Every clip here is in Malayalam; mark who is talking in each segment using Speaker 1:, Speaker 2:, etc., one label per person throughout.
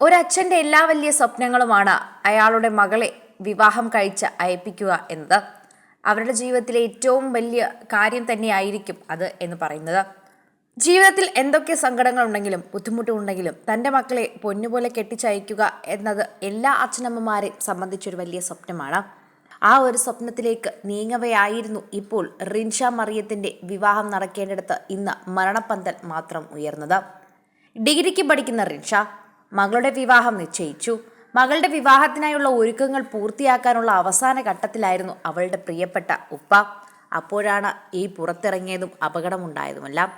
Speaker 1: ഒരച്ഛന്റെ എല്ലാ വലിയ സ്വപ്നങ്ങളുമാണ് അയാളുടെ മകളെ വിവാഹം കഴിച്ച് അയപ്പിക്കുക എന്നത്. അവരുടെ ജീവിതത്തിലെ ഏറ്റവും വലിയ കാര്യം തന്നെയായിരിക്കും അത് എന്ന് പറയുന്നത്. ജീവിതത്തിൽ എന്തൊക്കെ സങ്കടങ്ങൾ ഉണ്ടെങ്കിലും ബുദ്ധിമുട്ടുണ്ടെങ്കിലും തന്റെ മക്കളെ പൊന്നുപോലെ കെട്ടിച്ചയക്കുക എന്നത് എല്ലാ അച്ഛനമ്മമാരെയും സംബന്ധിച്ചൊരു വലിയ സ്വപ്നമാണ്. ആ ഒരു സ്വപ്നത്തിലേക്ക് നീങ്ങവയായിരുന്നു ഇപ്പോൾ റിൻഷ മറിയത്തിന്റെ വിവാഹം നടക്കേണ്ടിടത്ത് ഇന്ന് മരണപ്പന്തൽ മാത്രം ഉയർന്നത്. ഡിഗ്രിക്ക് പഠിക്കുന്ന റിൻഷ മകളുടെ വിവാഹം നിശ്ചയിച്ചു. മകളുടെ വിവാഹത്തിനായുള്ള ഒരുക്കങ്ങൾ പൂർത്തിയാക്കാനുള്ള അവസാന ഘട്ടത്തിലായിരുന്നു അവളുടെ പ്രിയപ്പെട്ട ഉപ്പ. അപ്പോഴാണ് ഈ പുറത്തിറങ്ങിയതും അപകടമുണ്ടായതുമെല്ലാം.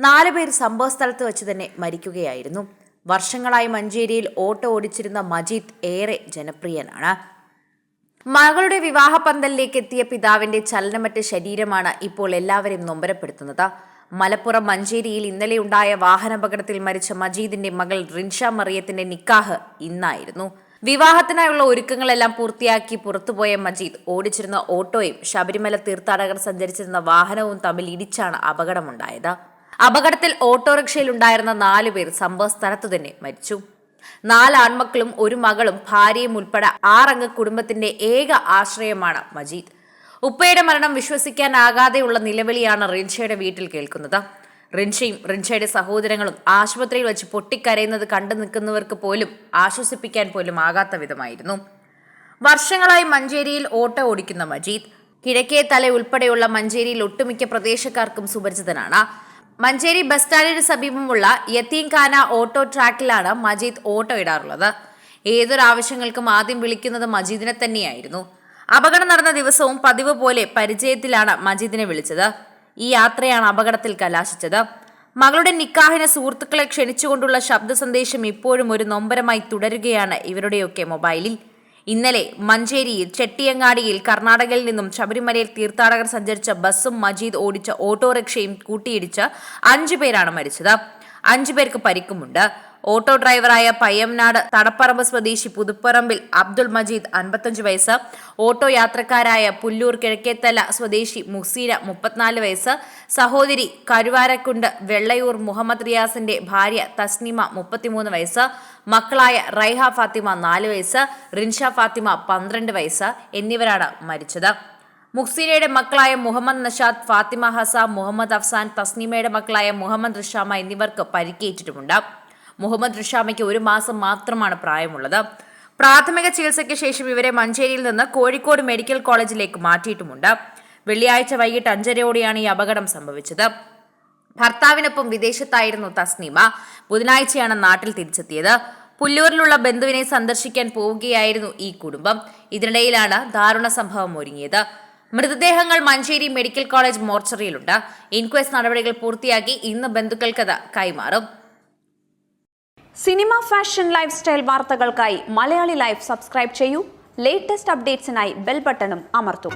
Speaker 1: നാലു പേർ സംഭവസ്ഥലത്ത് വെച്ച് തന്നെ മരിക്കുകയായിരുന്നു. വർഷങ്ങളായി മഞ്ചേരിയിൽ ഓട്ടോ ഓടിച്ചിരുന്ന മജീദ് ഏറെ ജനപ്രിയനാണ്. മകളുടെ വിവാഹ പന്തലിലേക്ക് എത്തിയ പിതാവിന്റെ ചലനമറ്റ ശരീരമാണ് ഇപ്പോൾ എല്ലാവരെയും നൊമ്പരപ്പെടുത്തുന്നത്. മലപ്പുറം മഞ്ചേരിയിൽ ഇന്നലെ ഉണ്ടായ വാഹനാപകടത്തിൽ മരിച്ച മജീദിന്റെ മകൾ റിൻഷ മറിയത്തിന്റെ നിക്കാഹ് ഇന്നായിരുന്നു. വിവാഹത്തിനായുള്ള ഒരുക്കങ്ങളെല്ലാം പൂർത്തിയാക്കി പുറത്തുപോയ മജീദ് ഓടിച്ചിരുന്ന ഓട്ടോയും ശബരിമല തീർത്ഥാടകർ സഞ്ചരിച്ചിരുന്ന വാഹനവും തമ്മിൽ ഇടിച്ചാണ് അപകടമുണ്ടായത്. അപകടത്തിൽ ഓട്ടോറിക്ഷയിലുണ്ടായിരുന്ന നാലു പേർ സംഭവ സ്ഥലത്തു തന്നെ മരിച്ചു. നാല് ആൺമക്കളും ഒരു മകളും ഭാര്യയും ഉൾപ്പെടെ ആറംഗ കുടുംബത്തിന്റെ ഏക ആശ്രയമാണ് മജീദ്. ഉപ്പയുടെ മരണം വിശ്വസിക്കാനാകാതെയുള്ള നിലവിളിയാണ് റിൻഷയുടെ വീട്ടിൽ കേൾക്കുന്നത്. റിൻഷയും റിൻഷയുടെ സഹോദരങ്ങളും ആശുപത്രിയിൽ വെച്ച് പൊട്ടിക്കരയുന്നത് കണ്ടു നിൽക്കുന്നവർക്ക് പോലും ആശ്വസിപ്പിക്കാൻ പോലും ആകാത്ത വിധമായിരുന്നു. വർഷങ്ങളായി മഞ്ചേരിയിൽ ഓട്ടോ ഓടിക്കുന്ന മജീദ് കിഴക്കേ തല ഉൾപ്പെടെയുള്ള മഞ്ചേരിയിൽ ഒട്ടുമിക്ക പ്രദേശക്കാർക്കും സുപരിചിതനാണ്. മഞ്ചേരി ബസ് സ്റ്റാൻഡിന് സമീപമുള്ള യത്തീംഖാന ഓട്ടോ ട്രാക്കിലാണ് മജീദ് ഓട്ടോ ഇടാറുള്ളത്. ഏതൊരു ആവശ്യങ്ങൾക്കും ആദ്യം വിളിക്കുന്നത് മജീദിനെ തന്നെയായിരുന്നു. അപകടം നടന്ന ദിവസവും പതിവ് പോലെ പരിചയത്തിലാണ് മജീദിനെ വിളിച്ചത്. ഈ യാത്രയാണ് അപകടത്തിൽ കലാശിച്ചത്. മകളുടെ നിക്കാഹിന് സുഹൃത്തുക്കളെ ക്ഷണിച്ചുകൊണ്ടുള്ള ശബ്ദ സന്ദേശം ഇപ്പോഴും ഒരു നൊമ്പരമായി തുടരുകയാണ് ഇവരുടെയൊക്കെ മൊബൈലിൽ. ഇന്നലെ മഞ്ചേരിയിൽ ചെട്ടിയങ്ങാടിയിൽ കർണാടകയിൽ നിന്നും ശബരിമലയിൽ തീർത്ഥാടകർ സഞ്ചരിച്ച ബസ്സും മജീദ് ഓടിച്ച ഓട്ടോറിക്ഷയും കൂട്ടിയിടിച്ച് അഞ്ചു പേരാണ് മരിച്ചത്. അഞ്ചു പേർക്ക് പരിക്കുമുണ്ട്. ഓട്ടോ ഡ്രൈവറായ പയ്യംനാട് തടപ്പറമ്പ് സ്വദേശി പുതുപ്പറമ്പിൽ അബ്ദുൾ മജീദ് അൻപത്തഞ്ച് വയസ്സ് ഓട്ടോ യാത്രക്കാരായ പുല്ലൂർ കിഴക്കേത്തല സ്വദേശി മുസീര മുപ്പത്തിനാല് വയസ്സ് സഹോദരി കരുവാരക്കുണ്ട് വെള്ളയൂർ മുഹമ്മദ് റിയാസിന്റെ ഭാര്യ തസ്നിമ മുപ്പത്തിമൂന്ന് വയസ്സ് മക്കളായ റൈഹ ഫാത്തിമ നാല് വയസ്സ് റിൻഷ ഫാത്തിമ പന്ത്രണ്ട് വയസ്സ് എന്നിവരാണ് മരിച്ചത്. മുഹ്സീനയുടെ മക്കളായ മുഹമ്മദ് നഷാദ് ഫാത്തിമ ഹസ മുഹമ്മദ് അഫ്സാൻ തസ്നീമയുടെ മക്കളായ മുഹമ്മദ് റിഷാമ എന്നിവർക്ക് പരിക്കേറ്റിട്ടുമുണ്ട്. മുഹമ്മദ് റിഷാമയ്ക്ക് ഒരു മാസം മാത്രമാണ് പ്രായമുള്ളത്. പ്രാഥമിക ചികിത്സയ്ക്ക് ശേഷം ഇവരെ മഞ്ചേരിയിൽ നിന്ന് കോഴിക്കോട് മെഡിക്കൽ കോളേജിലേക്ക് മാറ്റിയിട്ടുമുണ്ട്. വെള്ളിയാഴ്ച വൈകിട്ട് അഞ്ചരയോടെയാണ് ഈ അപകടം സംഭവിച്ചത്. ഭർത്താവിനൊപ്പം വിദേശത്തായിരുന്നു തസ്നീമ. ബുധനാഴ്ചയാണ് നാട്ടിൽ തിരിച്ചെത്തിയത്. പുല്ലൂരിലുള്ള ബന്ധുവിനെ സന്ദർശിക്കാൻ പോവുകയായിരുന്നു ഈ കുടുംബം. ഇതിനിടയിലാണ് ദാരുണ സംഭവം ഒരുങ്ങിയത്. മൃതദേഹങ്ങൾ മഞ്ചേരി മെഡിക്കൽ കോളേജ് മോർച്ചറിയിലുണ്ട്. ഇൻക്വസ്റ്റ് നടപടികൾ പൂർത്തിയാക്കി ഇന്ന് ബന്ധുക്കൾക്കത് കൈമാറും.
Speaker 2: സിനിമ ഫാഷൻ ലൈഫ് സ്റ്റൈൽ വാർത്തകൾക്കായി മലയാളി ലൈഫ് സബ്സ്ക്രൈബ് ചെയ്യൂ. ലേറ്റസ്റ്റ് അപ്ഡേറ്റ്സിനായി ബെൽ ബട്ടണും അമർത്തും.